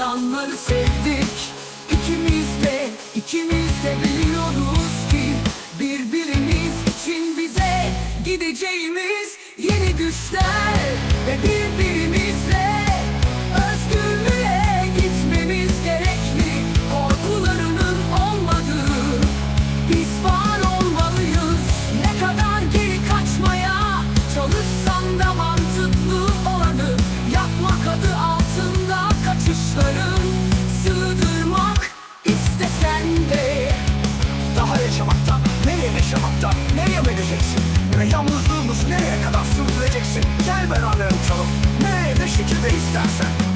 insanları sevdik. İkimiz de, ikimiz de biliyoruz ki Birbirimiz için bize gideceğimiz yeni düşler Ve birbirimiz beraberim çalıp Ne de şekilde istersen.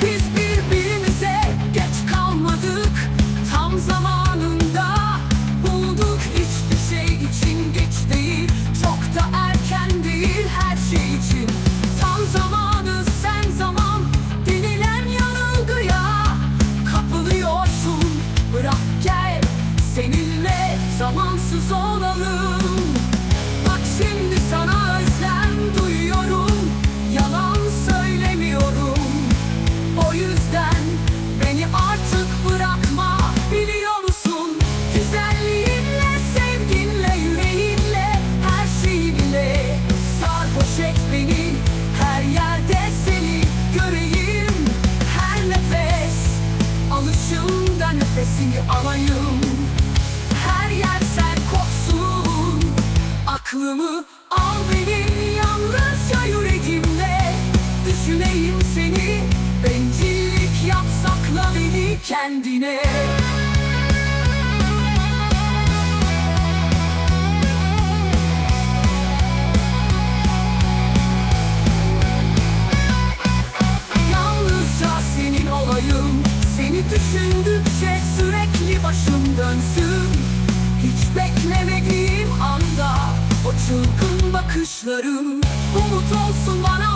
Aklımı al beni yalnızca yüreğimle. Düşüneyim seni Bencillik yap sakla beni kendine. yollarım Umut olsun bana.